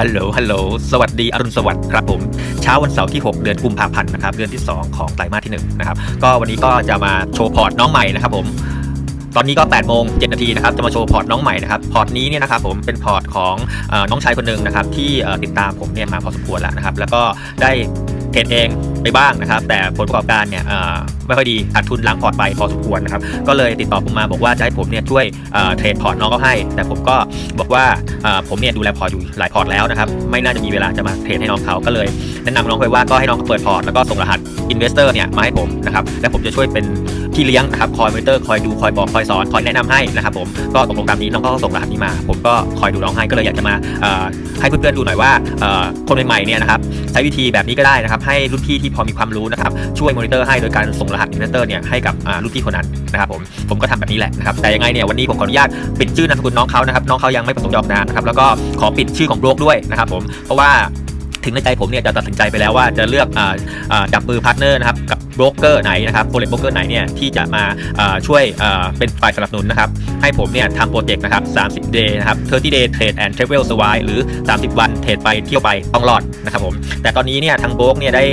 ฮัลโหล ฮัลโหล สวัสดี อรุณสวัสดิ์ครับผม เช้าวันเสาร์ที่ 6 เดือนกุมภาพันธ์นะครับ เดือนที่ 2 ของไตรมาสที่1นะครับ ก็วันนี้ก็จะมาโชว์พอร์ตน้องใหม่นะครับผม ตอนนี้ก็8โมง7นาทีนะครับ จะมาโชว์พอร์ตน้องใหม่นะครับ พอร์ตนี้เนี่ยนะครับผม เป็นพอร์ตของอน้องชายคนหนึ่งนะครับที่ติดตามผมเนี่ยมาพอสมควรแล้วนะครับ แล้วก็ได้ เทรดเองไปบ้างนะครับ แต่ผลประกอบการเนี่ยไม่ค่อยดีขาดทุนล้างพอร์ตไปพอสมควรนะครับ ก็เลยติดต่อผมมาบอกว่าจะให้ผมเนี่ยช่วยเทรดพอร์ตน้องเขาให้ แต่ผมก็บอกว่าผมเนี่ยดูแลพอร์ตอยู่หลายพอร์ตแล้วนะครับ ไม่น่าจะมีเวลาจะมาเทรดให้น้องเขาก็เลยแนะนำน้องไปว่าก็ให้น้องเปิดพอร์ตแล้วก็ส่งรหัสอินเวสเตอร์เนี่ยมาให้ผมนะครับ และผมจะช่วยเป็น พี่เลี้ยงนะครับคอยมอนิเตอร์คอยดูคอยบอกคอยสอนคอยแนะนำให้นะครับผมก็ตกลงตามนี้น้องก็ส่งรหัสนี้มา ผมก็คอยดูน้องให้ก็เลยอยากจะมาเอ่อให้เพื่อนๆดูหน่อยว่าคนใหม่ๆเนี่ยนะครับใช้วิธีแบบนี้ก็ได้นะครับให้รุ่นพี่ที่พอมีความรู้นะครับช่วยมอนิเตอร์ให้โดยการส่งรหัสมอนเวสเตอร์เนี่ยให้กับรุ่นพี่คนนั้นนะครับผมผมก็ทำแบบนี้แหละนะครับแต่ยังไงเนี่ยวันนี้ผมขออนุญาตปิดชื่อนามสกุลน้องเขานะครับน้องเขายังไม่ประสงค์จะออกนามนะครับแล้วก็ขอปิดชื่อของโบรกด้วยนะครับผมเพราะว่า ถึงในใจผมเนี่ยจะตัดสินใจไปแล้วว่าจะเลือกจับมือพาร์ทเนอร์นะครับกับโบรกเกอร์ไหนนะครับโปรเลตโบรกเกอร์ไหนเนี่ยที่จะมาช่วยเป็นฝ่ายสนับสนุนนะครับให้ผมเนี่ยทำโปรเจกต์นะครับ 30 day นะครับ 30 day trade and travel survive หรือ 30 วันเทรดไปเที่ยวไปต้องรอดนะครับผมแต่ตอนนี้เนี่ยทางโบรกเนี่ยได้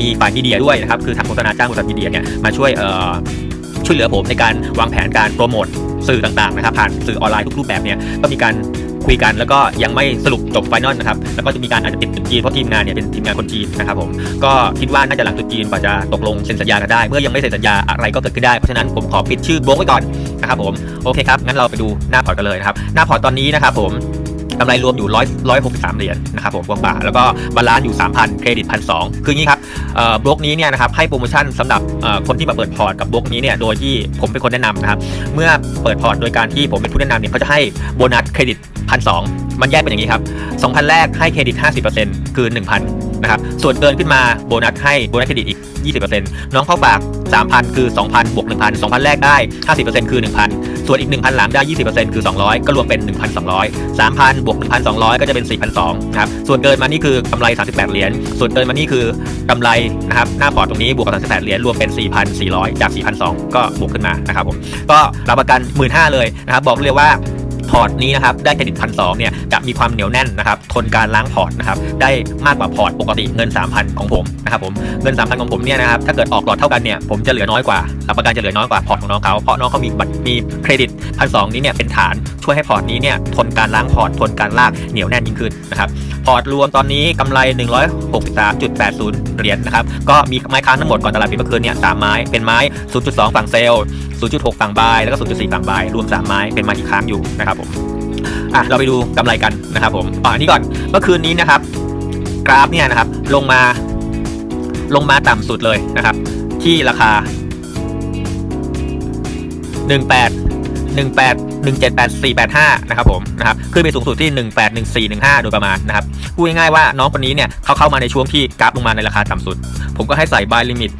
มีฝ่ายมีเดียด้วยนะครับคือทางโฆษณาจ้างบริษัทมีเดียเนี่ยมาช่วยช่วยเหลือผมในการวางแผนการโปรโมทสื่อต่างๆนะครับผ่านสื่อออนไลน์ทุกรูปแบบเนี่ยก็มีการ คุยกันแล้วก็ยังไม่สรุปจบไฟนอลนะครับแล้วก็จะมีการอาจจะติดจุดจีนเพราะทีมงานเนี่ยเป็นทีมงานคนจีนนะครับผมก็คิดว่าน่าจะหลังจุดจีนกว่าจะตกลงเซ็นสัญญากันได้ เมื่อยังไม่เซ็นสัญญาอะไรก็เกิดขึ้นได้เพราะฉะนั้นผมขอปิดชื่อโบล็อกไว้ก่อนนะครับผมโอเคครับงั้นเราไปดูหน้าพอร์ตกันเลยนะครับหน้าพอร์ตตอนนี้นะครับผมกำไรรวมอยู่ร้อยร้อยหกสิบสามเหรียญนะครับผมกว่าแล้วก็บาลานซ์อยู่ 3,000 เครดิตพันสคืองนี้ครับเอ่อบล็อกนี้เนี่ยนะครับให้โปรโมชั่นสำหรับเอ่อคนที่มาเปิดพอร์ตกับบล็อกนี้เนี่ยโดยที่ผมเป็นคนแนะนำนะครับ เมื่อเปิดพอร์ตโดยการที่ผมเป็นผู้แนะนำเนี่ยเขาจะให้โบนัสเครดิต พันสมันแยกเป็นอย่างนี้ครับ 2,000 แรกให้เครดิต 50%คือ 1,000 นะครับ ส่วนเกินขึ้นมาโบนัสให้โบนัสเครดิตอีก 20%น้องเข้าฝาก 3,000 คือ 2,000 บวก 1,000 2,000 แรกได้ 50%คือ 1,000 ส่วนอีก 1,000 หลังได้ 20%คือ 200 ก็รวมเป็น 1,200 3,000 บวก 1,200 ก็จะเป็น 4,200นะครับ ส่วนเกินมานี่คือกำไร 38 เหรียญ ส่วนเกินมานี่คือกำไรนะครับ หน้าพอร์ตตรงนี้บวกกับ 38 เหรียญรวมเป็น 4,400 จาก 4,200 ก็บวกขึ้นมานะครับผม ก็รับประกัน 15,000 เลยนะครับ บอกเลยว่า พอร์ตนี้นะครับได้เครดิตพันสเนี่ยจะมีความเหนียวแน่นนะครับทนการล้างพอร์ตนะครับได้มากกว่าพอร์ตปกติเงิน 3,000 ของผมนะครับผมเงิน 3,000 ของผมเนี่ยนะครับถ้าเกิดออกหลอดเท่ากันเนี่ยผมจะเหลือน้อยกว่ารับประกันจะเหลือน้อยกว่าพอร์ตของน้องเขาเพราะน้องเขามีบัตรมีเครดิตพันสนี้เนี่ยเป็นฐานช่วยให้พอร์ตนี้เนี่ยทนการล้างพอร์ตทนการลากเหนียวแน่นยิ่งขึ้นนะครับ พอร์ตรวมตอนนี้กำไร 163.80 เหรียญนะครับ ก็มีไม้ค้างทั้งหมดก่อนตลาดปิดเมื่อคืนเนี่ยสามไม้ เป็นไม้ 0.2 ฝั่งเซลล์ 0.6 ฝั่งบาย แล้วก็ 0.4 ฝั่งบาย รวม 3 ไม้ เป็นไม้ที่ค้างอยู่นะครับผม อะ เราไปดูกำไรกันนะครับผมอ่าอันนี้ก่อน เมื่อคืนนี้นะครับ กราฟเนี่ยนะครับ ลงมา ลงมาต่ำสุดเลยนะครับ ที่ราคา 18 18 178 485 นะครับผมนะครับขึ้นไปสูงสุดที่ 18 1415 โดยประมาณนะครับพูดง่ายๆว่าน้องคนนี้เนี่ยเขาเข้ามาในช่วงที่กราฟลงมาในราคาต่ำสุด ผมก็ให้ใส่ buy limit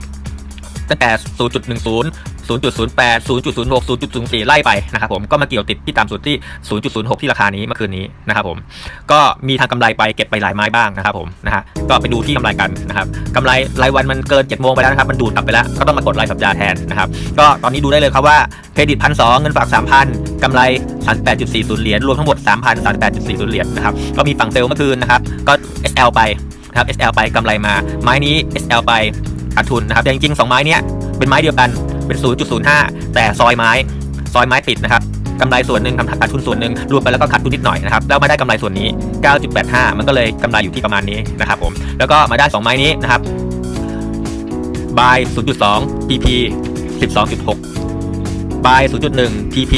ตั้งแต่ 0.10 0.08 0.06 0.04 ไล่ไปนะครับผมก็มาเกี่ยวติดที่ต่ำสุดที่ 0.06 ที่ราคานี้เมื่อคืนนี้นะครับผมก็มีทางกำไรไปเก็บไปหลายไม้บ้างนะครับผมนะฮะก็ไปดูที่กำไรกันนะครับกำไรรายวันมันเกิน7โมงไปแล้วนะครับมันดูดกลับไปแล้วก็ต้องมากดรายสัปดาห์แทนนะครับก็ตอนนี้ดูได้เลยครับว่าเครดิตพันสเงินฝาก3,000กำไร 38.40 เหรียญรวมทั้งหมด 3,038.40 เหรียญนะครับก็มีฝั่งเซลล์เมื่อคืนนะครับก็ SL ไปนะครับ SL ไปกำไรมา ไม้นี้ SL ไปขาดทุนนะครับแต่จริงๆสองไม้เนี้ยเป็นไม้เดียวกัน เป็น 0.05 แต่ซอยไม้ ซอยไม้ติดนะครับกำไรส่วนหนึ่งทำขาดทุนส่วนหนึ่งรวมไปแล้วก็ขาดทุนนิดหน่อยนะครับแล้วมาได้กำไรส่วนนี้ 9.85 มันก็เลยกำไรอยู่ที่ประมาณนี้นะครับผมแล้วก็มาได้ 2 ไม้นี้นะครับ buy 0.2 pp 12.6 buy 0.1 pp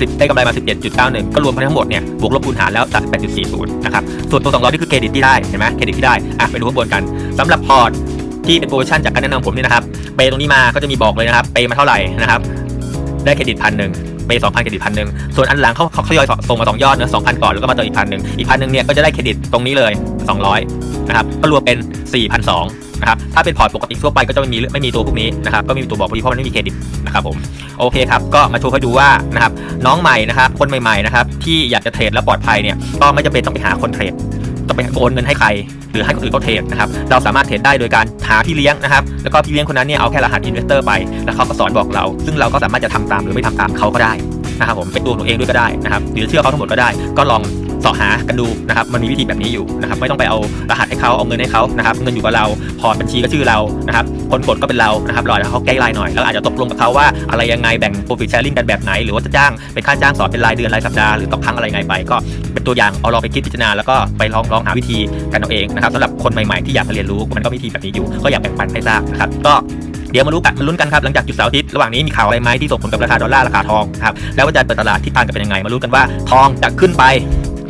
10 ได้กำไรมา 17.91 ก็รวมไปทั้งหมดเนี่ยบวกลบคูณหารแล้ว38.40 นะครับ ส่วนตัว 200 นี่คือเครดิตที่ได้ เห็นไหมเครดิตที่ได้ อะ ไปดูข้างบนกันสำหรับพอร์ต ที่เป็นโปรโมชั่นจากการแนะนำผมเนี่ยนะครับเปย์ตรงนี้มาก็จะมีบอกเลยนะครับเปย์มาเท่าไหร่นะครับ ได้เครดิตพันหนึ่งเปย์สองพันเครดิตพันหนึ่งส่วนอันหลังเขาเขาทยอยส่งมาสองยอดเนะสองพันก่อนแล้วก็มาเติมอีกพันหนึ่งอีกพันหนึ่งเนี่ยก็จะได้เครดิตตรงนี้เลยสองร้อยนะครับก็รวมเป็นสี่พันสองนะครับถ้าเป็นพอร์ตปกติทั่วไปก็จะไม่มีไม่มีตัวพวกนี้นะครับก็มีตัวบอกพวกนี้เพราะมันไม่มีเครดิตนะครับผมโอเคครับก็มาโชว์ให้ดูว่านะครับน้องใหม่นะครับคนใหม่ๆนะครับที่อยากจะเทรดแล้วปลอดภัยเนี่ยก็ไม่จำเป็นต้องไปหาคนเทรด จะไปโอนเงินให้ใคร หรือให้คนอื่นเขาเทรดนะครับเราสามารถเทรดได้โดยการหาพี่เลี้ยงนะครับแล้วก็พี่เลี้ยงคนนั้นเนี่ยเอาแค่รหัสอินเวสเตอร์ไปแล้วเขาก็สอนบอกเรา ซึ่งเราก็สามารถจะทำตามหรือไม่ทำตามเขาก็ได้นะครับผมเป็นตัวหนูเองด้วยก็ได้นะครับหรือเชื่อเขาทั้งหมดก็ได้ ก็ลอง สาะหากันดูนะครับมันมีวิธีแบบนี้อยู่นะครับไม่ต้องไปเอารหัสให้เขาเอาเงินให้เขานะครับเงินอยู่กับเราพอร์ตบัญชีก็ชื่อเรานะครับคนกดก็เป็นเรานะครับรอให้เขาแก้ไลน์หน่อยแล้วอาจจะตกลงกับเขาว่าอะไรยังไงแบ่ง profit sharing กันแบบไหน หรือว่าจะจ้างเป็นค่าจ้างสอนเป็นรายเดือนรายสัปดาห์หรือต่อครั้งอะไรไงไป ก็เป็นตัวอย่างเอาลองไปคิดพิจารณาแล้วก็ไปลองลองหาวิธีกันเอาเองนะครับสำหรับคนใหม่ๆที่อยากมาเรียนรู้มันก็มีวิธีแบบนี้อยู่ก็อยากแบ่งปันให้ทราบนะครับก็เดี๋ยวมารู้กันมาลุ้นกันครับหลังจากหยุดเสาร์อาทิตย์ระหว่างนี้มีข่าวอะไรไหมที่ส่งผลกับราคาดอลลาร์ราคาทองครับแล้วว่าจะเปิดตลาดทิศทางจะเป็นยังไงมาลุ้นกันว่าทองจะขึ้นไป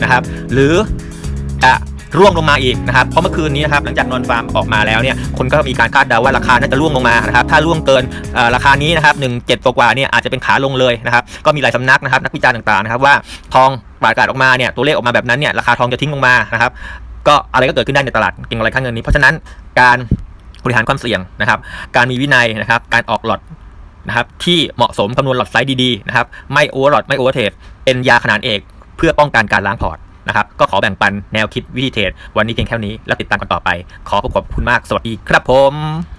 นะครับ หรือจะร่วงลงมาอีกนะครับ เพราะเมื่อคืนนี้นะครับหลังจากนอนฟาร์มออกมาแล้วเนี่ยคนก็มีการคาดเดาว่าราคาน่าจะร่วงลงมานะครับ ถ้าร่วงเกินราคานี้นะครับหนึ่งเจ็ดกว่าเนี่ยอาจจะเป็นขาลงเลยนะครับ ก็มีหลายสำนักนะครับนักวิจารณ์ต่างๆนะครับว่าทองประกาศออกมาเนี่ยตัวเลขออกมาแบบนั้นเนี่ยราคาทองจะทิ้งลงมานะครับ ก็อะไรก็เกิดขึ้นได้ในตลาดเก่งอะไรข้างเงินนี้ เพราะฉะนั้นการบริหารความเสี่ยงนะครับ การมีวินัยนะครับ การออกหลอดนะครับที่เหมาะสมคำนวณหลอดไซส์ดีๆนะครับไม่โอเวอร์หลอดไม่โอเวอร์เทรดเป็นยาขนาดเอก เพื่อป้องกันการล้างพอร์ตนะครับก็ขอแบ่งปันแนวคิดวิธีเทรดวันนี้เพียงแค่นี้ แล้วติดตามกันต่อไป ขอขอบคุณมากสวัสดีครับผม